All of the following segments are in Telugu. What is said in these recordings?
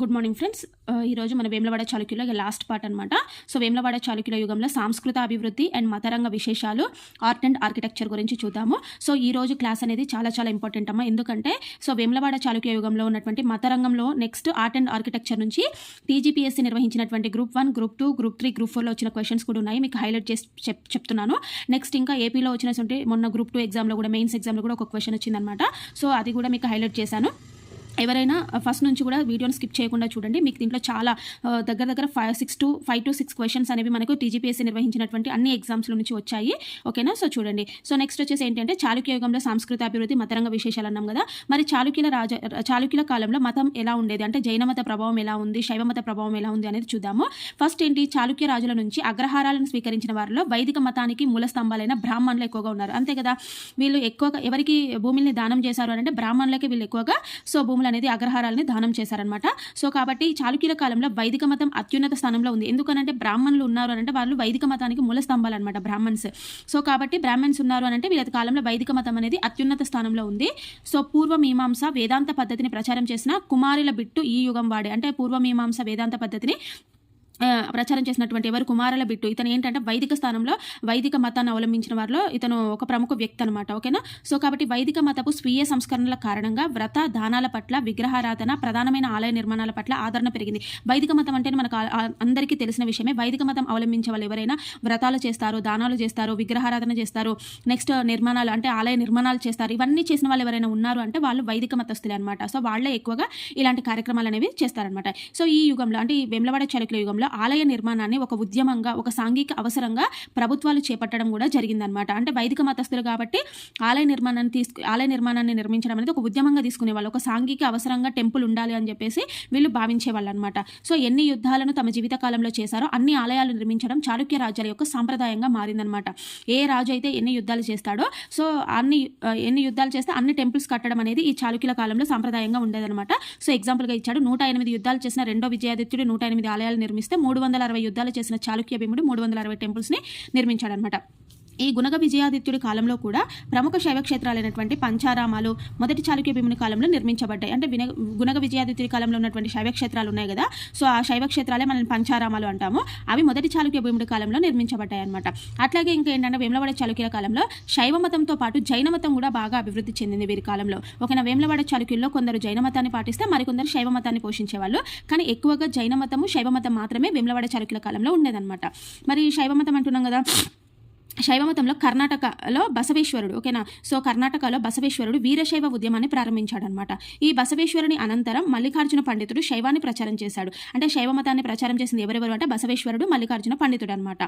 గుడ్ మార్నింగ్ ఫ్రెండ్స్ ఈరోజు మన వేములవాడ చాళుక్యుల లాస్ట్ పార్ట్ అనమాట సో వేములవాడ చాళుక్యుల యుగంలో సాంస్కృత అభివృద్ధి అండ్ మతరంగ విశేషాలు ఆర్ట్ అండ్ ఆర్కిటెక్చర్ గురించి చూద్దాము. సో ఈ రోజు క్లాస్ అనేది చాలా చాలా ఇంపార్టెంట్ అమ్మా. ఎందుకంటే సో వేములవాడ చాళుక్య యుగంలో ఉన్నటువంటి మతరంగంలో నెక్స్ట్ ఆర్ట్ అండ్ ఆర్కిటెక్చర్ నుంచి టీజీపీఎస్సీ నిర్వహించినటువంటి group one group two group three group ఫోర్లో వచ్చిన క్వశ్చన్స్ కూడా ఉన్నాయి. మీకు హైలైట్ చేసి చెప్ చెప్తున్నాను. నెక్స్ట్ ఇంకా ఏపీలో వచ్చినటువంటి మొన్న గ్రూప్ టూ ఎగ్జామ్లో కూడా మెయిన్స్ ఎగ్జామ్లో కూడా ఒక క్వశ్చన్ వచ్చిందనమాట సో అది కూడా మీకు హైలైట్ చేశాను. ఎవరైనా ఫస్ట్ నుంచి కూడా వీడియోని స్కిప్ చేయకుండా చూడండి. మీకు దీంట్లో చాలా దగ్గర దగ్గర five six to five to six questions అనేవి మనకు టీజీపీఎస్సీ నిర్వహించినటువంటి అన్ని ఎగ్జామ్స్ల నుంచి వచ్చాయి. ఓకేనా? సో చూడండి. సో నెక్స్ట్ వచ్చేసి ఏంటంటే చాళుక్య యుగంలో సాంస్కృతిక అభివృద్ధి మతరంగ విశేషాలు అన్నాం కదా. మరి చాళుక్యుల రాజ చాళుక్యుల కాలంలో మతం ఎలా ఉండేది? అంటే జైన మత ప్రభావం ఎలా ఉంది? శైవ మత ప్రభావం ఎలా ఉంది అనేది చూద్దాము. ఫస్ట్ ఏంటి? చాళుక్య రాజుల నుంచి అగ్రహారాలను స్వీకరించిన వారిలో వైదిక మతానికి మూల స్తంభాలైన బ్రాహ్మణులు ఎక్కువగా ఉన్నారు. అంతే కదా. వీళ్ళు ఎక్కువగా ఎవరికి భూమిని దానం చేశారు అంటే బ్రాహ్మణులకి వీళ్ళు ఎక్కువగా సో భూములు అనేది అగ్రహారాలని దానం చేశారనమాట సో కాబట్టి చాళుక్యుల కాలంలో వైదిక మతం అత్యున్నత స్థానంలో ఉంది. ఎందుకనంటే బ్రాహ్మణులు ఉన్నారు అంటే వాళ్ళు వైదిక మతానికి మూల స్తంభాలు అనమాట బ్రాహ్మణ్స్. సో కాబట్టి బ్రాహ్మణ్స్ ఉన్నారు అని అంటే వీళ్ళ కాలంలో వైదిక మతం అనేది అత్యున్నత స్థానంలో ఉంది. సో పూర్వ మీమాంస వేదాంత పద్ధతిని ప్రచారం చేసిన కుమారుల బిట్టు ఈ యుగం వాడే. అంటే పూర్వ మీమాంస వేదాంత పద్ధతిని ప్రచారం చేసినటువంటి ఎవరు కుమారుల బిట్టు ఇతను ఏంటంటే వైదిక స్థానంలో వైదిక మతాన్ని అవలంబించిన వారిలో ఇతను ఒక ప్రముఖ వ్యక్తి అనమాట ఓకేనా? సో కాబట్టి వైదిక మతపు స్వీయ సంస్కరణల కారణంగా వ్రత దానాల పట్ల విగ్రహారాధన ప్రధానమైన ఆలయ నిర్మాణాల పట్ల ఆదరణ పెరిగింది. వైదిక మతం అంటే మనకు అందరికీ తెలిసిన విషయమే. వైదిక మతం అవలంబించే వాళ్ళు ఎవరైనా వ్రతాలు చేస్తారు దానాలు చేస్తారు విగ్రహారాధన చేస్తారు నెక్స్ట్ నిర్మాణాలు అంటే ఆలయ నిర్మాణాలు చేస్తారు ఇవన్నీ చేసిన వాళ్ళు ఎవరైనా ఉన్నారు అంటే వాళ్ళు వైదిక మతస్థులే అనమాట సో వాళ్ళే ఎక్కువగా ఇలాంటి కార్యక్రమాలు అనేవి చేస్తారనమాట సో ఈ యుగంలో అంటే ఈ వెమ్లవాడ చాళుక్యుల యుగంలో ఆలయ నిర్మాణాన్ని ఒక ఉద్యమంగా ఒక సాంఘిక అవసరంగా ప్రభుత్వాలు చేపట్టడం కూడా జరిగిందనమాట అంటే వైదిక మతస్థులు కాబట్టి ఆలయ నిర్మాణాన్ని తీసుకు ఆలయ నిర్మాణాన్ని నిర్మించడం అనేది ఒక ఉద్యమంగా తీసుకునే వాళ్ళు ఒక సాంఘిక అవసరంగా టెంపుల్ ఉండాలి అని చెప్పేసి వీళ్ళు భావించేవాళ్ళు అనమాట సో ఎన్ని యుద్ధాలను తమ జీవితకాలంలో చేశారో అన్ని ఆలయాలు నిర్మించడం చాళుక్య రాజ్యాల యొక్క సాంప్రదాయంగా మారిందనమాట ఏ రాజు అయితే ఎన్ని యుద్ధాలు చేస్తాడో సో అన్ని ఎన్ని యుద్ధాలు చేస్తే అన్ని టెంపుల్స్ కట్టడం అనేది ఈ చాళుక్యుల కాలంలో సాంప్రదాయంగా ఉండేదన్నమాట. సో ఎగ్జాంపుల్గా ఇచ్చాడు. నూట ఎనిమిది యుద్ధాలు చేసిన రెండో విజయాదిత్యుడు నూట ఎనిమిది ఆలయాలు నిర్మిస్తే మూడు వందల అరవై యుద్ధాలు చేసిన చాళుక్య భీముడు మూడు వందల అరవై టెంపుల్స్ని నిర్మించాడనమాట ఈ గుణగ విజయాదిత్యుడి కాలంలో కూడా ప్రముఖ శైవక్షేత్రాలైనటువంటి పంచారామాలు మొదటి చాళుక్య భీముని కాలంలో నిర్మించబడ్డాయి. అంటే విన గుణగ విజయాదిత్యుడి కాలంలో ఉన్నటువంటి శైవ క్షేత్రాలు ఉన్నాయి కదా. సో ఆ శైవ క్షేత్రాలే మనం పంచారామాలు అంటాము. అవి మొదటి చాళుక్య భీముడి కాలంలో నిర్మించబడ్డాయి అనమాట అట్లాగే ఇంకా ఏంటంటే వేములవాడ చాళుక్యుల కాలంలో శైవ మతంతో పాటు జైన మతం కూడా బాగా అభివృద్ధి చెందింది వీరి కాలంలో. ఒకన వేములవాడ చాళుక్యుల్లో కొందరు జైన మతాన్ని పాటిస్తే మరికొందరు శైవ మతాన్ని పోషించేవాళ్ళు. కానీ ఎక్కువగా జైన మతము శైవ మతం మాత్రమే వేములవాడ చాళుక్యుల కాలంలో ఉండేదన్నమాట. మరి శైవ మతం అంటున్నాం కదా శైవమతంలో కర్ణాటకలో బసవేశ్వరుడు ఓకేనా? సో కర్ణాటకలో బసవేశ్వరుడు వీరశైవ ఉద్యమాన్ని ప్రారంభించాడనమాట. ఈ బసవేశ్వరుని అనంతరం మల్లికార్జున పండితుడు శైవాన్ని ప్రచారం చేశాడు. అంటే శైవ మతాన్ని ప్రచారం చేసింది ఎవరెవరు అంటే బసవేశ్వరుడు మల్లికార్జున పండితుడు అనమాట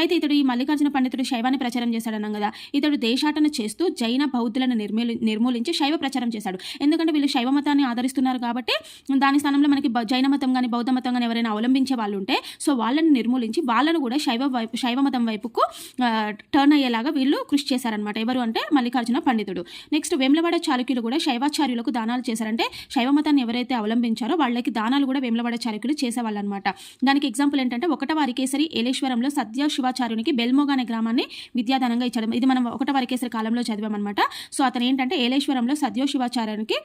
అయితే ఇతడు ఈ మల్లికార్జున పండితుడు శైవాన్ని ప్రచారం చేశాడన్నాం కదా ఇతడు దేశాటన చేస్తూ జైన బౌద్ధులను నిర్మూలి నిర్మూలించి శైవ ప్రచారం చేశాడు. ఎందుకంటే వీళ్ళు శైవ మతాన్ని ఆదరిస్తున్నారు కాబట్టి దాని స్థానంలో మనకి జైన మతం కానీ బౌద్ధ మతం కానీ ఎవరైనా అవలంబించే వాళ్ళు ఉంటే సో వాళ్ళని నిర్మూలించి వాళ్ళను కూడా శైవ వైపు శైవ మతం వైపుకు టర్న్ అయ్యేలాగా వీళ్ళు కృషి చేశారనమాట ఎవరు అంటే మల్లికార్జున పండితుడు. నెక్స్ట్ వేములవాడ చాళుక్యులు కూడా శైవాచార్యులకు దానాలు చేశారంటే శైవ మతాన్ని ఎవరైతే అవలంబించారో వాళ్ళకి దానాలు కూడా వేములవాడ చాళుక్యులు చేసేవాళ్ళు అనమాట దానికి ఎగ్జాంపుల్ ఏంటంటే ఒకటవ అరికేసరి ఏలేశ్వరంలో సత్య శివాచార్యునికి బెల్మోగానే గ్రామాన్ని విద్యాదానంగా ఇచ్చడం ఇది మనం ఒకటవ అరికేసరి కాలంలో చదివామన్నమాట. సో అతను ఏంటంటే ఏలేశ్వరంలో సద్యో శివాచార్యునికి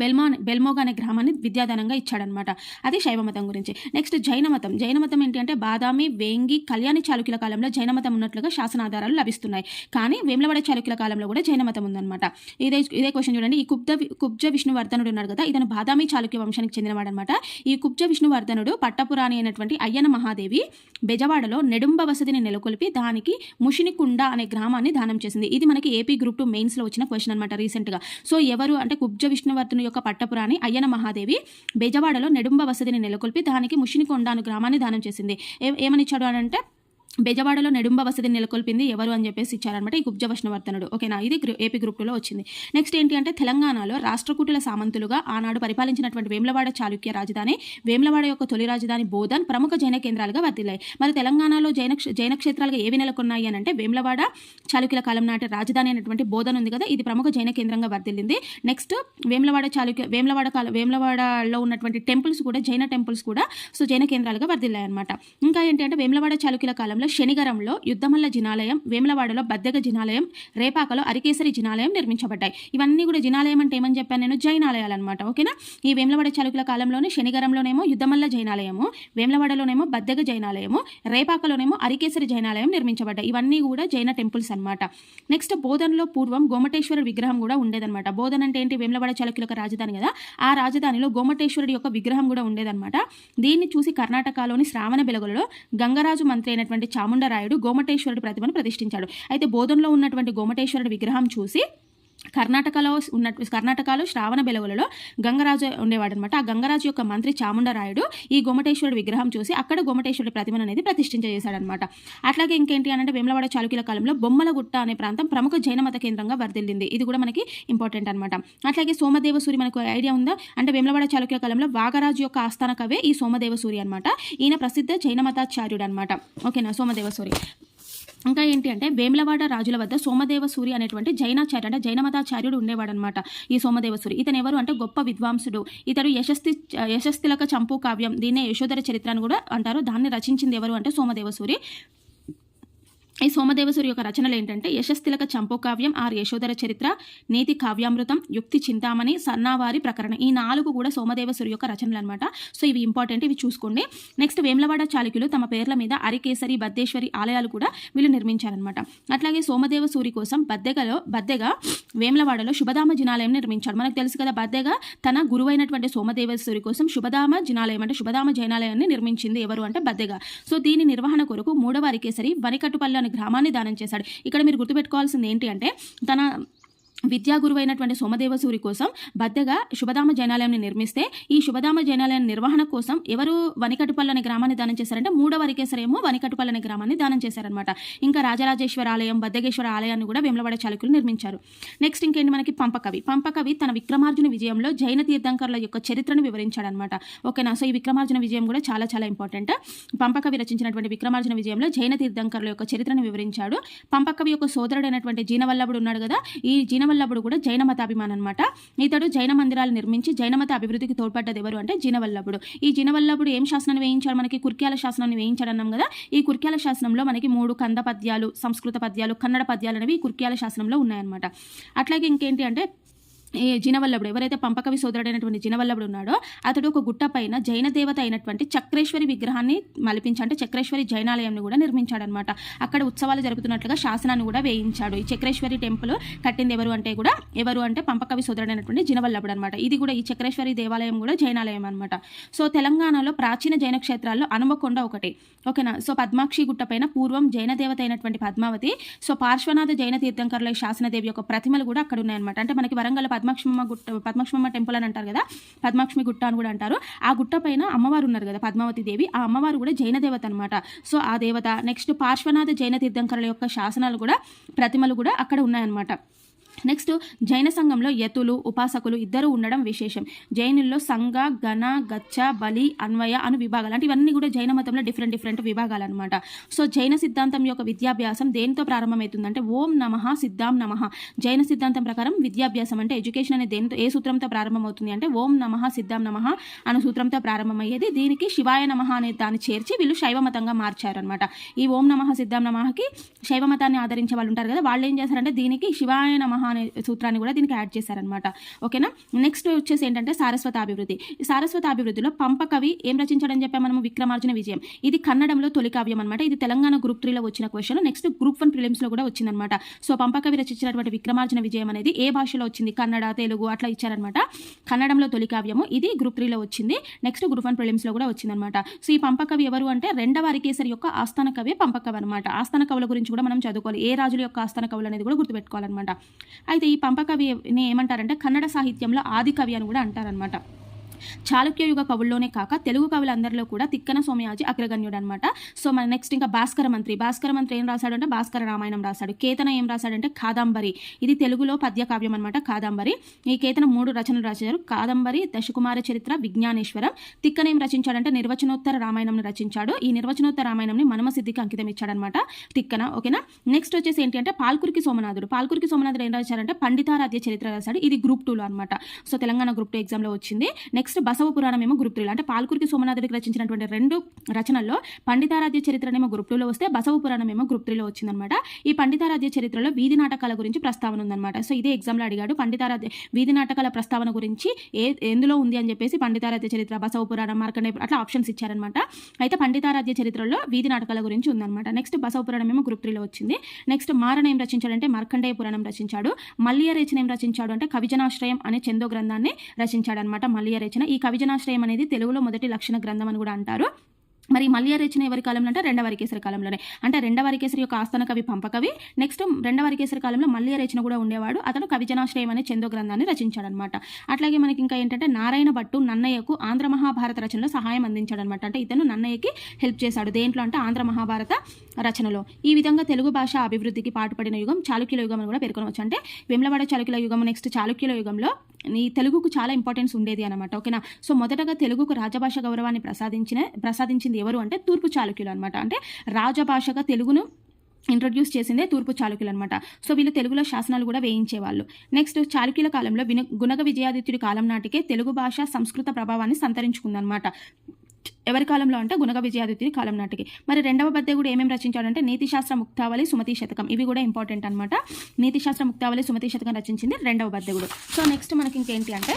బెల్మా బెల్మోగ అనే గ్రామాన్ని విద్యాదానంగా ఇచ్చాడనమాట అది శైవ మతం గురించి. నెక్స్ట్ జైన మతం జైన మతం ఏంటి అంటే బాదామి వేంగి కళ్యాణి చాళుక్యుల కాలంలో జైన మతం ఉన్నట్లుగా శాసనాధారాలు లభిస్తున్నాయి. కానీ వేములవాడ చాళుక్యుల కాలంలో కూడా జైన మతం ఉందన్నమాట. ఇదే ఇదే క్వశ్చన్ చూడండి. ఈ కుబ్జ కుబ్జ విష్ణువర్ధనుడు ఉన్నాడు కదా ఇతను బాదామి చాళుక్య వంశానికి చెందినవాడనమాట ఈ కుబ్జ విష్ణువర్ధనుడు పట్టపురాణి అయినటువంటి అయ్యన మహాదేవి బెజవాడలో నెడుంబ వసతిని నెలకొల్పి దానికి ముషినికుండ అనే గ్రామాన్ని దానం చేసింది. ఇది మనకి ఏపీ గ్రూప్ టూ మెయిన్స్లో వచ్చిన క్వశ్చన్ అనమాట రీసెంట్గా. సో ఎవరు అంటే కుబ్జ విష్ణువర్ధను యొక్క పట్టపురాణి అయ్యన మహాదేవి బెజవాడలో నెడుంబ వసతిని నెలకొల్పి దానికి ముషినికొండ అను గ్రామాన్ని దానం చేసింది. ఏ- అంటే బెజవాడలో నెడుంబ వసతి నెలకొల్పింది ఎవరు అని చెప్పేసి ఇచ్చారనమాట ఈ గుబ్జ విష్ణువర్ధనుడు ఓకేనా? ఇది ఏపీ గ్రూప్ టూలో వచ్చింది. నెక్స్ట్ ఏంటి అంటే తెలంగాణలో రాష్ట్రకూటుల సామంతులుగా ఆనాడు పరిపాలించినటువంటి వేములవాడ చాళుక్య రాజధాని వేములవాడ యొక్క తొలి రాజధాని బోధన్ ప్రముఖ జైన కేంద్రాలుగా వర్దిల్లాయి. మరి తెలంగాణలో జైన జైన క్షేత్రాలుగా ఏవి నెలకొన్నాయి అని అంటే వేములవాడ చాళుక్యుల కాలం నాటి రాజధాని అయినటువంటి బోధన్ ఉంది కదా ఇది ప్రముఖ జైన కేంద్రంగా వర్దిల్లింది. నెక్స్ట్ వేములవాడ చాళుక్య వేములవాడ కాల వేములవాడలో ఉన్నటువంటి టెంపుల్స్ కూడా జైన టెంపుల్స్ కూడా సో జైన కేంద్రాలుగా వర్దిల్లాయి అనమాట ఇంకా ఏంటి అంటే వేములవాడ చాళుక్యుల కాలంలో సమీపంలో శనిగరంలో యుద్ధమల్ల జినాలయం వేములవాడలో బద్దెగ జినాలయం రేపాకలో అరికేసరి జినాలయం నిర్మించబడ్డాయి. ఇవన్నీ కూడా జినాలయం అంటే ఏమని చెప్పాను నేను? జైనాలయాలు అనమాట ఓకేనా? ఈ వేములవాడ చాళుక్యుల కాలంలోనే శనిగరంలోనేమో యుద్ధమల్ల జైనాలయము వేములవాడలోనేమో బద్దెగ జైనాలయము రేపాకలోనేమో అరికేసరి జైనాలయం నిర్మించబడ్డాయి. ఇవన్నీ కూడా జైన టెంపుల్స్ అన్నమాట. నెక్స్ట్ బోధనలో పూర్వం గోమటేశ్వర విగ్రహం కూడా ఉండేదన్నమాట. బోధన అంటే ఏంటి? వేములవాడ చాళుక్యుల యొక్క రాజధాని కదా. ఆ రాజధానిలో గోమటేశ్వరుడి యొక్క విగ్రహం కూడా ఉండేదన్నమాట. దీన్ని చూసి కర్ణాటకలోని శ్రావణ బెలగులలో గంగరాజు మంత్రి అయినటువంటి చాముండరాయుడు గోమటేశ్వరుడు ప్రతిమను ప్రతిష్ఠించాడు. అయితే బోధనలో ఉన్నటువంటి గోమటేశ్వరుడి విగ్రహం చూసి కర్ణాటకలో ఉన్న కర్ణాటకలో శ్రావణ బెలవులలో గంగరాజు ఉండేవాడు అనమాట ఆ గంగరాజు యొక్క మంత్రి చాముండరాయుడు ఈ గోమటేశ్వరుడి విగ్రహం చూసి అక్కడ గోమటేశ్వరుడి ప్రతిమను అనేది ప్రతిష్ఠించేశాడనమాట అట్లాగే ఇంకేంటి అంటే వేములవాడ చాళుక్యుల కాలంలో బొమ్మలగుట్ట అనే ప్రాంతం ప్రముఖ జైన మత కేంద్రంగా వర్ధిల్లింది. ఇది కూడా మనకి ఇంపార్టెంట్ అనమాట అట్లాగే సోమదేవసూరి మనకు ఐడియా ఉందా? అంటే వేములవాడ చాళుక్యుల కాలంలో వాగరాజు యొక్క ఆస్థాన కవే ఈ సోమదేవసూరి అనమాట ఈయన ప్రసిద్ధ జైన మతాచార్యుడు అనమాట ఓకేనా? సోమదేవసూరి. ఇంకా ఏంటి అంటే వేములవాడ రాజుల వద్ద సోమదేవ సూరి అనేటువంటి జైనాచార్య అంటే జైన మతాచార్యుడు ఉండేవాడు అనమాట ఈ సోమదేవ సూరి. ఇతను ఎవరు అంటే గొప్ప విద్వాంసుడు. ఇతడు యశస్తి యశస్తిలక చంపు కావ్యం దీన్నే యశోధర చరిత్ర అని కూడా అంటారు. దాన్ని రచించింది ఎవరు అంటే సోమదేవ సూరి. ఈ సోమదేవసూరి యొక్క రచనలు ఏంటంటే యశస్తిలక చంపోకావ్యం ఆర్ యశోధర చరిత్ర నీతి కావ్యామృతం యుక్తి చింతామణి సన్నావారి ప్రకరణ. ఈ నాలుగు కూడా సోమదేవసూరి యొక్క రచనలు అనమాట సో ఇవి ఇంపార్టెంట్ ఇవి చూసుకోండి. నెక్స్ట్ వేములవాడ చాళుక్యులు తమ పేర్ల మీద అరికేసరి బద్దేశ్వరి ఆలయాలు కూడా వీళ్ళు నిర్మించారనమాట అట్లాగే సోమదేవసూరి కోసం బద్దెగలో బద్దెగా వేములవాడలో శుభధామ జినాలయం నిర్మించాడు. మనకు తెలుసు కదా బద్దెగా తన గురువైనటువంటి సోమదేవసూరి కోసం శుభధామ జినాలయం అంటే శుభధామ జైనాలయాన్ని నిర్మించింది ఎవరు అంటే బద్దెగా. సో దీని నిర్వహణ కొరకు మూడవ అరికేసరి వనికట్టుపల్లి గ్రామాన్ని దానం చేశాడు. ఇక్కడ మీరు గుర్తుపెట్టుకోవాల్సింది ఏంటి అంటే తన విద్యా గురువైనటువంటి సోమదేవసూరి కోసం బద్దగా శుభధామ జైనాలయాన్ని నిర్మిస్తే ఈ శుభధామ జైనాలయం నిర్వహణ కోసం ఎవరు వనికటుపల్లి అనే గ్రామాన్ని దానం చేశారంటే మూడవ అరికేసరేమో వనికటుపల్లి అనే గ్రామాన్ని దానం చేశారనమాట ఇంకా రాజరాజేశ్వర ఆలయం బద్దగేశ్వర ఆలయాన్ని కూడా వేములవాడ చాలకులు నిర్మించారు. నెక్స్ట్ ఇంకేంటి మనకి? పంపకవి. పంపకవి తన విక్రమార్జున విజయంలో జైన తీర్థంకరుల యొక్క చరిత్రను వివరించాడనమాట ఓకేనా? సో ఈ విక్రమార్జున విజయం కూడా చాలా చాలా ఇంపార్టెంట్. పంపకవి రచించినటువంటి విక్రమార్జున విజయంలో జైన తీర్థంకరుల యొక్క చరిత్రను వివరించాడు. పంపకవి యొక్క సోదరుడైనటువంటి జీనవల్లభుడు ఉన్నాడు కదా? ఈ జీనవల్లభుడు కూడా జైన మతాభిమాన్ అనమాట ఇతడు జైన మందిరాలు నిర్మించి జైన మత అభివృద్ధికి తోడ్పడ్డది ఎవరు అంటే జీనవల్లభుడు. ఈ జీనవల్లభుడు ఏం శాసనాన్ని వేయించాడు? మనకి కుర్క్యాల శాసనాన్ని వేయించాడు అన్నాం కదా. ఈ కుర్క్యాల శాసనంలో మనకి మూడు కంద పద్యాలు సంస్కృత పద్యాలు కన్నడ పద్యాలు అనేవి కుర్క్యాల శాసనంలో ఉన్నాయన్నమాట. అట్లాగే ఇంకేంటి అంటే ఈ జినవల్లభుడు ఎవరైతే పంపకవి సోదరుడైనటువంటి జినవల్లభుడు ఉన్నాడో అతడు ఒక గుట్ట పైన జైన దేవత అయినటువంటి చక్రేశ్వరి విగ్రహాన్ని మలిపించి చక్రేశ్వరి జైనాలయంను కూడా నిర్మించాడనమాట. అక్కడ ఉత్సవాలు జరుగుతున్నట్లుగా శాసనాన్ని కూడా వేయించాడు. ఈ చక్రేశ్వరి టెంపుల్ కట్టింది ఎవరు అంటే కూడా ఎవరు అంటే పంపకవి సోదరుడైనటువంటి జినవల్లభుడు అనమాట. ఇది కూడా ఈ చక్రేశ్వరి దేవాలయం కూడా జైనాలయం అనమాట. సో తెలంగాణలో ప్రాచీన జైన క్షేత్రాల్లో అనుమకొండ ఒకటి. ఓకేనా? సో పద్మాక్షి గుట్ట పైన పూర్వం జైన దేవత అయినటువంటి పద్మావతి సో పార్శ్వనాథ జైన తీర్థంకరుల శాసనదేవి యొక్క ప్రతిమలు కూడా అక్కడ ఉన్నాయన్నమాట. అంటే మనకి వరంగల్ పద్మాక్షమ్మ గుట్ట పద్మాక్షమ్మ టెంపుల్ అని అంటారు కదా పద్మాక్షమి గుట్ట అని కూడా అంటారు. ఆ గుట్ట పైన అమ్మవారు ఉన్నారు కదా పద్మావతి దేవి. ఆ అమ్మవారు కూడా జైన దేవత అనమాట సో ఆ దేవత నెక్స్ట్ పార్శ్వనాథ జైన తీర్థంకరుల యొక్క శాసనాలు కూడా ప్రతిమలు కూడా అక్కడ ఉన్నాయన్నమాట. నెక్స్ట్ జైన సంఘంలో యతులు ఉపాసకులు ఇద్దరు ఉండడం విశేషం. జైనుల్లో సంఘ గణ గచ్చ బలి అన్వయ అను విభాగాలు అంటే ఇవన్నీ కూడా జైన మతంలో డిఫరెంట్ డిఫరెంట్ విభాగాలు అనమాట సో జైన సిద్ధాంతం యొక్క విద్యాభ్యాసం దేనితో ప్రారంభమవుతుందంటే ఓం నమ సిద్ధాం నమ. జైన సిద్ధాంతం ప్రకారం విద్యాభ్యాసం అంటే ఎడ్యుకేషన్ అనేది దేనితో ఏ సూత్రంతో ప్రారంభమవుతుంది అంటే ఓం నమ సిద్ధాం నమ అను సూత్రంతో ప్రారంభమయ్యేది. దీనికి శివాయ నమ అనే దాన్ని చేర్చి వీళ్ళు శైవ మతంగా మార్చారనమాట ఈ ఓం నమ సిద్ధాం నమకి శైవ మతాన్ని ఆదరించే వాళ్ళు ఉంటారు కదా వాళ్ళు ఏం చేశారంటే దీనికి శివాయ నమ అనే సూత్రాన్ని కూడా దీనికి యాడ్ చేశారనమాట ఓకేనా? నెక్స్ట్ వచ్చేసి ఏంటంటే సారస్వత అభివృద్ధి సారస్వత అభివృద్ధిలో పంపకవి ఏం రచించాడని చెప్పాం మనము? విక్రమార్జున విజయం. ఇది కన్నడంలో తొలి కావ్యం అనమాట ఇది తెలంగాణ గ్రూప్ త్రీలో వచ్చిన క్వశ్చన్ నెక్స్ట్ గ్రూప్ వన్ ప్రిలిమ్స్లో కూడా వచ్చిందనమాట సో పంపకవి రచించినటువంటి విక్రమార్జున విజయం అనేది ఏ భాషలో వచ్చింది? కన్నడ తెలుగు అట్లా ఇచ్చారనమాట కన్నడంలో తొలి కావ్యము ఇది గ్రూప్ త్రీలో వచ్చింది. నెక్స్ట్ గ్రూప్ వన్ ప్రిలిమ్స్లో కూడా వచ్చిందనమాట సో ఈ పంపకవి ఎవరు అంటే రెండవ అరికేసరి యొక్క ఆస్థాన కవి పంపకవి అనమాట ఆస్థాన కవుల గురించి కూడా మనం చదువుకోవాలి. ఏ రాజుల యొక్క ఆస్థాన కవులు అనేది కూడా గుర్తుపెట్టుకోవాలన్నమాట. అయితే ఈ పంపకవి ఏమంటారంటే కన్నడ సాహిత్యంలో ఆది కవి అని కూడా అంటారనమాట చాళుక్య యుగ కవుల్లోనే కాక తెలుగు కవులందరిలో కూడా తిక్కన సోమయాజి అగ్రగణ్యుడు అనమాట సో మన నెక్స్ట్ ఇంకా భాస్కర మంత్రి. భాస్కర మంత్రి ఏం రాశాడంటే భాస్కర రామాయణం రాశాడు. కేతన ఏం రాశాడంటే కాదంబరి. ఇది తెలుగులో పద్య కావ్యం అనమాట కాదంబరి. ఈ కేతన మూడు రచనలు రాశారు. కాదంబరి దశకుమార చరిత్ర విజ్ఞానేశ్వరం. తిక్కన ఏం రచించాడంటే నిర్వచనోత్తర రామాయణంని రచించాడు. ఈ నిర్వచనోత్తర రామాయణంని మనమసిద్ధికి అంకితం ఇచ్చాడనమాట తిక్కన. ఓకేనా? నెక్స్ట్ వచ్చేసి ఏంటి అంటే పాల్కురికి సోమనాథుడు. పాల్కురికి సోమనాథుడు ఏం రాశారంటే పండితారాధ్య చరిత్ర రాశాడు. ఇది గ్రూప్ టూలో అనమాట సో తెలంగాణ గ్రూప్ టూ ఎగ్జామ్లో వచ్చింది. నెక్స్ట్ నెక్స్ట్ బసవ పురాణం ఏమో గ్రూప్ త్రీలో అంటే పాల్కురికి సోమనాథుడికి రచించినటువంటి రెండు రచనల్లో పండితారాధ్య చరిత్రనేమో గ్రూప్ టూలో వస్తే బసవ పురాణం ఏమో గ్రూప్ త్రీలో వచ్చిందనమాట. ఈ పండితారాధ్య చరిత్రలో వీధి నాటకాల గురించి ప్రస్తావన ఉందన్నమాట సో ఇదే ఎగ్జామ్లో అడిగాడు. పండితారాధ్య వీధి నాటకాల ప్రస్తావన గురించి ఏ ఎందులో ఉంది అని చెప్పేసి పండితారాధ్య చరిత్ర బసవ పురాణం మార్కండే అట్లా ఆప్షన్స్ ఇచ్చారనమాట. అయితే పండితారాధ్య చరిత్రలో వీధి నాటకాల గురించి ఉందన్నమాట నెక్స్ట్ బసవ పురాణం ఏమో గ్రూప్ త్రీలో వచ్చింది. నెక్స్ట్ మారణ ఏం రచించాడంటే మార్కండేయ పురాణం రచించాడు. మల్లియ రచన ఏం రచించాడు అంటే కవిజనాశ్రయం అనే చందో గ్రంథాన్ని రచించాడనమాట. మల్లియ రచన ఈ కవిజనాశ్రయం అనేది తెలుగులో మొదటి లక్షణ గ్రంథం అని కూడా అంటారు. మరి మల్లియ రచన ఎవరి కాలంలో అంటే రెండవరికేసరి కాలంలోనే. అంటే రెండవ యొక్క ఆస్థాన కవి పంపకవి నెక్స్ట్ రెండవ కాలంలో మల్లియ రచన కూడా ఉండేవాడు. అతను కవిజనాశ్రయం అనే చందో గ్రంథాన్ని రచించాడనమాట అట్లాగే మనకి ఇంకా ఏంటంటే నారాయణ భట్టు నన్నయ్యకు ఆంధ్ర మహాభారత రచనలో సహాయం అందించాడనమాట అంటే ఇతను నన్నయ్యకి హెల్ప్ చేశాడు. దేంట్లో అంటే ఆంధ్ర మహాభారత రచనలో. ఈ విధంగా తెలుగు భాష అభివృద్ధికి పాటుపడిన యుగం చాళుక్యుల యుగం అని కూడా పేర్కొనవచ్చు. అంటే వెమ్లవాడ చాళుక్యుల యుగం నెక్స్ట్ చాళుక్యుల యుగంలో నీ తెలుగుకు చాలా ఇంపార్టెన్స్ ఉండేది అనమాట ఓకేనా? సో మొదటగా తెలుగుకు రాజభాష గౌరవాన్ని ప్రసాదించిన ప్రసాదించింది ఎవరు అంటే తూర్పు చాళుక్యులు అనమాట అంటే రాజభాషగా తెలుగును ఇంట్రొడ్యూస్ చేసిందే తూర్పు చాళుక్యులు అనమాట సో వీళ్ళు తెలుగులో శాసనాలు కూడా వేయించేవాళ్ళు. నెక్స్ట్ చాళుక్యుల కాలంలో విన గుణగ విజయాదిత్యుడి కాలం నాటికే తెలుగు భాష సంస్కృత ప్రభావాన్ని సంతరించుకుందనమాట ఎవరి కాలంలో అంటే? గుణగ విజయాదిత్యుడి కాలం నాటికి. మరి రెండవ పద్య కూడా ఏమేమి రచించాడంటే నీతిశాస్త్ర ముక్తావళి సుమతి శతకం. ఇవి కూడా ఇంపార్టెంట్ అనమాట నీతిశాస్త్ర ముక్తావళి సుమతి శతకం రచించింది రెండవ పద్యగుడు సో నెక్స్ట్ మనకి ఇంకేంటి అంటే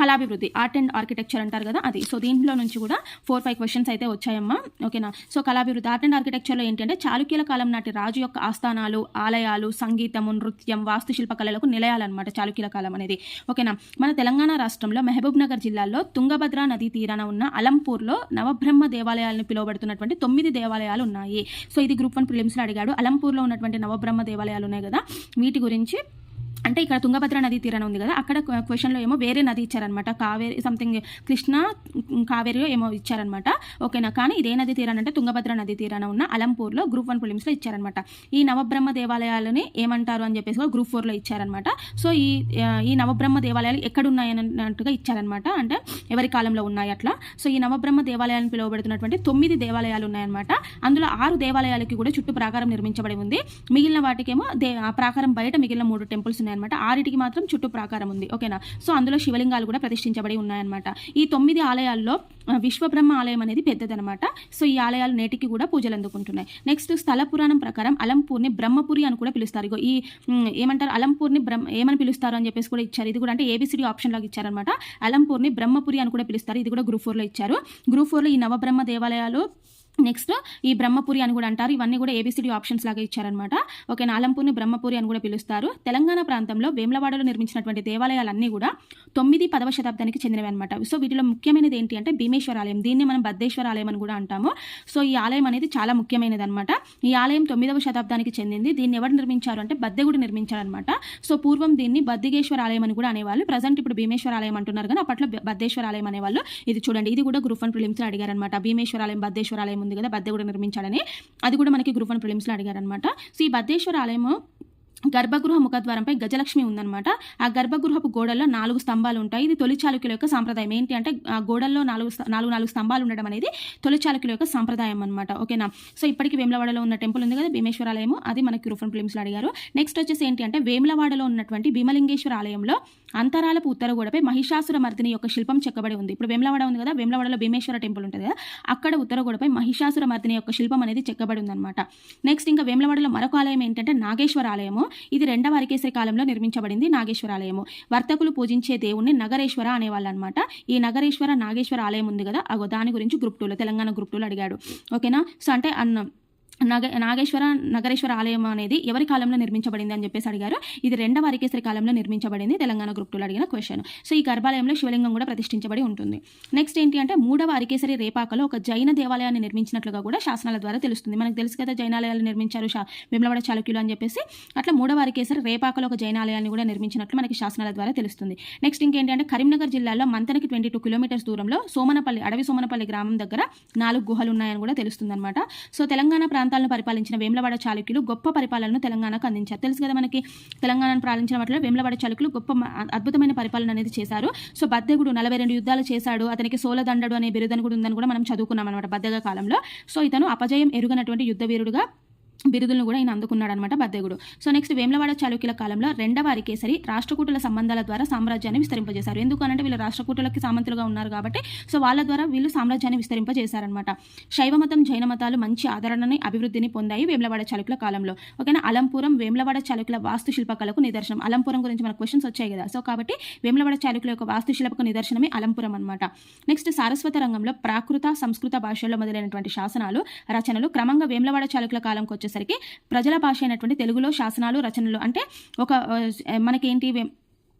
కళాభివృద్ధి ఆర్ట్ అండ్ ఆర్కిటెక్చర్ అంటారు కదా అది. సో దీంట్లో నుంచి కూడా ఫోర్ ఫైవ్ క్వశ్చన్స్ అయితే వచ్చాయమ్మా. ఓకేనా? సో కళాభివృద్ధి ఆర్ట్ అండ్ ఆర్కిటెక్చర్లో ఏంటంటే చాళుక్యుల కాలం నాటి రాజు యొక్క ఆస్థానాలు ఆలయాలు సంగీతము నృత్యం వాస్తుశిల్ప కళలకు నిలయాలన్నమాట చాళుక్యుల కాలం అనేది. ఓకేనా? మన తెలంగాణ రాష్ట్రంలో మహబూబ్ నగర్ జిల్లాలో తుంగభద్ర నదీ తీరాన ఉన్న అలంపూర్లో నవబ్రహ్మ దేవాలయాలను పిలువబడుతున్నటువంటి తొమ్మిది దేవాలయాలు ఉన్నాయి. సో ఇది గ్రూప్ వన్ ప్రిలిమ్స్లో అడిగాడు. అలంపూర్లో ఉన్నటువంటి నవబ్రహ్మ దేవాలయాలు ఉన్నాయి కదా. వీటి గురించి అంటే ఇక్కడ తుంగభద్ర నదీ తీరాన ఉంది కదా అక్కడ క్వశ్చన్లో ఏమో వేరే నది ఇచ్చారనమాట కావేరి సంథింగ్ కృష్ణ కావేరియో ఏమో ఇచ్చారనమాట ఓకేనా? కానీ ఇదే నది తీరాన అంటే తుంగభద్ర నది తీరాన ఉన్న అలంపూర్లో గ్రూప్ వన్ ఫిలిమ్స్లో ఇచ్చారనమాట ఈ నవబ్రహ్మ దేవాలయాలని ఏమంటారు అని చెప్పేసి కూడా గ్రూప్ ఫోర్లో ఇచ్చారనమాట సో ఈ ఈ నవబ్రహ్మ దేవాలయాలు ఎక్కడ అన్నట్టుగా ఇచ్చారనమాట అంటే ఎవరి కాలంలో ఉన్నాయి అట్లా. సో ఈ నవబ్రహ్మ దేవాలయాలను పిలువబడుతున్నటువంటి తొమ్మిది దేవాలయాలు ఉన్నాయన్నమాట. అందులో ఆరు దేవాలయాలకి కూడా చుట్టూ ప్రాకారం నిర్మించబడి ఉంది. మిగిలిన వాటికేమో దే ఆ ప్రాకారం బయట మిగిలిన మూడు టెంపుల్స్ ఉన్నాయన్నమాట. ఆరిటికి మాత్రం చుట్టూ ప్రాకారం ఉంది. ఓకేనా? సో అందులో శివలింగాలు కూడా ప్రతిష్ఠించబడి ఉన్నాయన్నమాట. ఈ తొమ్మిది ఆలయాల్లో విశ్వబ్రహ్మ ఆలయం అనేది పెద్దదనమాట సో ఈ ఆలయాలు నేటికి కూడా పూజలు అందుకుంటున్నాయి. నెక్స్ట్ స్థల పురాణం ప్రకారం అలంపూర్ని బ్రహ్మపురి అని కూడా పిలుస్తారు. ఇగో ఈ ఏమంటారు? అలంపూర్ని బ్రహ్మ ఏమని పిలుస్తారు అని చెప్పేసి కూడా ఇచ్చారు. ఇది కూడా అంటే ఏబిసిడి ఆప్షన్ లాగా ఇచ్చారనమాట అలంపూర్ని బ్రహ్మపురి అని కూడా పిలుస్తారు. ఇది కూడా గ్రూప్ ఫోర్లో ఇచ్చారు. గ్రూప్ ఫోర్లో ఈ నవబ్రహ్మ దేవాలయాలు నెక్స్ట్ ఈ బ్రహ్మపురి అని కూడా అంటారు. ఇవన్నీ కూడా ఏబిసిడి ఆప్షన్స్ లాగా ఇచ్చారనమాట ఓకే ఆలంపూర్ని బ్రహ్మపురి అని కూడా పిలుస్తారు. తెలంగాణ ప్రాంతంలో వేములవాడలో నిర్మించినటువంటి దేవాలయాలన్నీ కూడా తొమ్మిది పదవ శతాబ్దానికి చెందినవి అనమాట సో వీటిలో ముఖ్యమైనది ఏంటి అంటే భీమేశ్వర ఆలయం దీన్ని మనం బద్దేశ్వర ఆలయం అని కూడా అంటాము. సో ఈ ఆలయం అనేది చాలా ముఖ్యమైనది అనమాట ఈ ఆలయం తొమ్మిదవ శతాబ్దానికి చెందింది. దీన్ని ఎవరు నిర్మించారు అంటే బద్దెగుడు నిర్మించారనమాట సో పూర్వం దీన్ని బద్దిగేశ్వర ఆలయం అని కూడా అనేవాళ్ళు. ప్రజెంట్ ఇప్పుడు భీమేశ్వర ఆలయం అంటున్నారు. కానీ అప్పట్లో బద్దేశ్వర ఆలయం అనేవాళ్ళు. ఇది చూడండి ఇది కూడా గ్రూప్ వన్ ప్రిలిమ్స్లో అడిగారనమాట భీమేశ్వర ఆలయం బద్దేశ్వర ఆలయం ఉంది కదా బద్దె కూడా నిర్మించాడని అది కూడా మనకి గ్రూప్ వన్ ప్రిలిమ్స్లో అడిగారనమాట సో ఈ బద్దేశ్వర ఆలయము గర్భగృహ ముఖద్వారంపై గజలక్ష్మి ఉందన్నమాట. ఆ గర్భగృహపు గోడల్లో నాలుగు స్తంభాలు ఉంటాయి ఇది తొలి చాళుక్యుల యొక్క సాంప్రదాయం. ఏంటి అంటే ఆ గోడల్లో నాలుగు నాలుగు నాలుగు స్తంభాలు ఉండడం అనేది తొలి చాళుక్యుల యొక్క సాంప్రదాయం అనమాట ఓకేనా? సో ఇప్పటికి వేములవాడలో ఉన్న టెంపుల్ ఉంది కదా భీమేశ్వర ఆలయము అది మనకి రూఫన్ ఫిలిమ్స్లో అడిగారు. నెక్స్ట్ వచ్చేసి ఏంటి అంటే వేములవాడలో ఉన్నటువంటి భీమలింగేశ్వర ఆలయంలో అంతరాలపు ఉత్తర గోడపై మహిషాసుర మర్దిని యొక్క శిల్పం చెక్కబడి ఉంది. ఇప్పుడు వేములవాడ ఉంది కదా వేములవాడలో భీమేశ్వర టెంపుల్ ఉంటుంది కదా అక్కడ ఉత్తర గోడపై మహిషాసుర మర్దిని యొక్క శిల్పం అనేది చెక్కబడి ఉందన్నమాట. నెక్స్ట్ ఇంకా వేములవాడలో మరొక ఆలయం ఏంటంటే నాగేశ్వర ఆలయము. ఇది రెండవ అరికేసరి కాలంలో నిర్మించబడింది నాగేశ్వర ఆలయము వర్తకులు పూజించే దేవుణ్ణి నగరేశ్వర అనేవాళ్ళు అనమాట ఈ నగరేశ్వర నాగేశ్వర ఆలయం ఉంది కదా అగో దాని గురించి గ్రూప్ టూలో తెలంగాణ గ్రూప్ టూలో అడిగాడు. ఓకేనా? సో అంటే అన్న నగ నాగేశ్వర నగరేశ్వర ఆలయం అనేది ఎవరి కాలంలో నిర్మించబడింది అని చెప్పేసి అడిగారు. ఇది రెండవ అరికేశ్వరి కాలంలో నిర్మించబడింది. తెలంగాణ గ్రూప్ టూలో అడిగిన క్వశ్చన్ సో ఈ గర్భాలయంలో శివలింగం కూడా ప్రతిష్ఠించబడి ఉంటుంది. నెక్స్ట్ ఏంటి అంటే మూడవ అరికేశ్వరి రేపాకలో ఒక జైన దేవాలయాన్ని నిర్మించినట్లుగా కూడా శాసనాల ద్వారా తెలుస్తుంది. మనకు తెలుసు కదా జైనాలయాలు నిర్మించారు శా వేములవాడ చాళుక్యులు అని చెప్పేసి. అట్లా మూడవ అరికేశ్వరి రేపాకలో ఒక జైనాలయాన్ని కూడా నిర్మించినట్లు మనకి శాసనాల ద్వారా తెలుస్తుంది. నెక్స్ట్ ఇంకేంటి అంటే కరీంనగర్ జిల్లాలో మంతనికి ట్వంటీ టూ కిలోమీటర్స్ దూరంలో సోమనపల్లి అడవి సోమనపల్లి గ్రామం దగ్గర నాలుగు గుహలు ఉన్నాయని కూడా తెలుస్తుంది అనమాట సో తెలంగాణ ప్రాంతం ప్రాంతాలను పరిపాలించిన వేములవాడ చాళుక్యులు గొప్ప పరిపాలనను తెలంగాణకు అందించారు. తెలుసు కదా మనకి తెలంగాణను పాలించిన వాటిలో వేములవాడ చాళుక్యులు గొప్ప అద్భుతమైన పరిపాలన అనేది చేశారు. సో బద్దెగుడు నలభై రెండు యుద్ధాలు చేశాడు. అతనికి సోలదండడు అనే బిరుదని కూడా ఉందని కూడా మనం చదువుకున్నాం అనమాట బద్దెగ కాలంలో. సో ఇతను అపజయం ఎరుగనటువంటి యుద్ధ వీరుడుగా బిరుదులను కూడా ఈయన అందుకున్నాడు అనమాట బద్దేగుడు. సో నెక్స్ట్ వేములవాడ చాళుక్యుల కాలంలో రెండవ అరికేసరి రాష్ట్రకూటుల సంబంధాల ద్వారా సామ్రాజ్యాన్ని విస్తరింపజేశారు. ఎందుకనంటే వీళ్ళు రాష్ట్రకూటులకి సామంతులుగా ఉన్నారు కాబట్టి సో వాళ్ళ ద్వారా వీళ్ళు సామ్రాజ్యాన్ని విస్తరింపజేశారనమాట. శైవ మతం జైన మతాలు మంచి ఆదరణని అభివృద్ధిని పొందాయి వేములవాడ చాళుక్యుల కాలంలో. ఓకేనా? అలంపురం వేములవాడ చాళుక్యుల వాస్తుశిల్ప కళకు నిదర్శనం. అలంపురం గురించి మనకు క్వశ్చన్స్ వచ్చాయి కదా. సో కాబట్టి వేములవాడ చాళుక్యుల యొక్క వాస్తుశిల్పకు నిదర్శనమే అలంపురం అనమాట నెక్స్ట్ సారస్వత రంగంలో ప్రాకృత సంస్కృత భాషల్లో మొదలైనటువంటి శాసనాలు రచనలు క్రమంగా వేములవాడ చాళుక్యుల కాలంకి వచ్చేసరికి ప్రజల భాష అయినటువంటి తెలుగులో శాసనాలు రచనలు అంటే ఒక మనకేంటి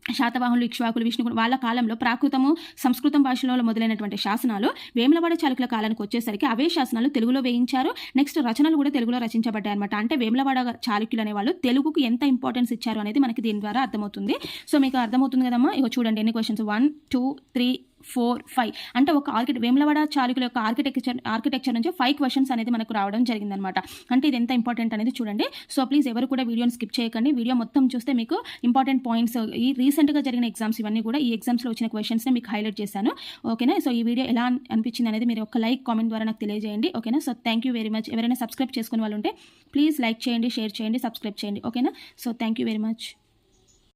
శాతవాహనులు ఇక్ష్వాకులు విష్ణుకులు వాళ్ళ కాలంలో ప్రాకృతము సంస్కృతం భాషలో మొదలైనటువంటి శాసనాలు వేములవాడ చాళుక్యుల కాలానికి వచ్చేసరికి అవే శాసనాలు తెలుగులో వేయించారు. నెక్స్ట్ రచనలు కూడా తెలుగులో రచించబడ్డాయి అనమాట అంటే వేములవాడ చాళుక్యులు అనే వాళ్ళు తెలుగుకు ఎంత ఇంపార్టెన్స్ ఇచ్చారు అనేది మనకి దీని ద్వారా అర్థమవుతుంది. సో మీకు అర్థమవుతుంది కదమ్మా? ఇక చూడండి ఎన్ని questions one two three four five. అంటే ఒక ఆర్కిటెక్ట్ వేములవాడ చాళుక్యుల యొక్క ఆర్కిటెక్చర్ ఆర్కిటెక్చర్ నుంచి ఫైవ్ క్వశ్చన్స్ అనేది మనకు రావడం జరిగిందనమాట. అంటే ఇది ఎంత ఇంపార్టెంట్ అనేది చూడండి. సో ప్లీజ్ ఎవరు కూడా వీడియోని స్కిప్ చేయకండి. వీడియో మొత్తం చూస్తే మీకు ఇంపార్టెంట్ పాయింట్స్ ఈ రీసెంట్గా జరిగిన ఎగ్జామ్స్ ఇవన్నీ కూడా ఈ ఎగ్జామ్స్లో వచ్చిన క్వశ్చన్స్ని మీకు హైలైట్ చేశాను. ఓకేనా? సో ఈ వీడియో ఎలా అనిపించింది అనేది మీరు ఒక లైక్ కామెంట్ ద్వారా నాకు తెలియజేయండి. ఓకేనా? So thank you very much ఎవరైనా సబ్స్క్రైబ్ చేసుకునే వాళ్ళు ఉంటే ప్లీజ్ లైక్ చేయండి షేర్ చేయండి సబ్స్క్రైబ్ చేయండి. ఓకేనా? So thank you very much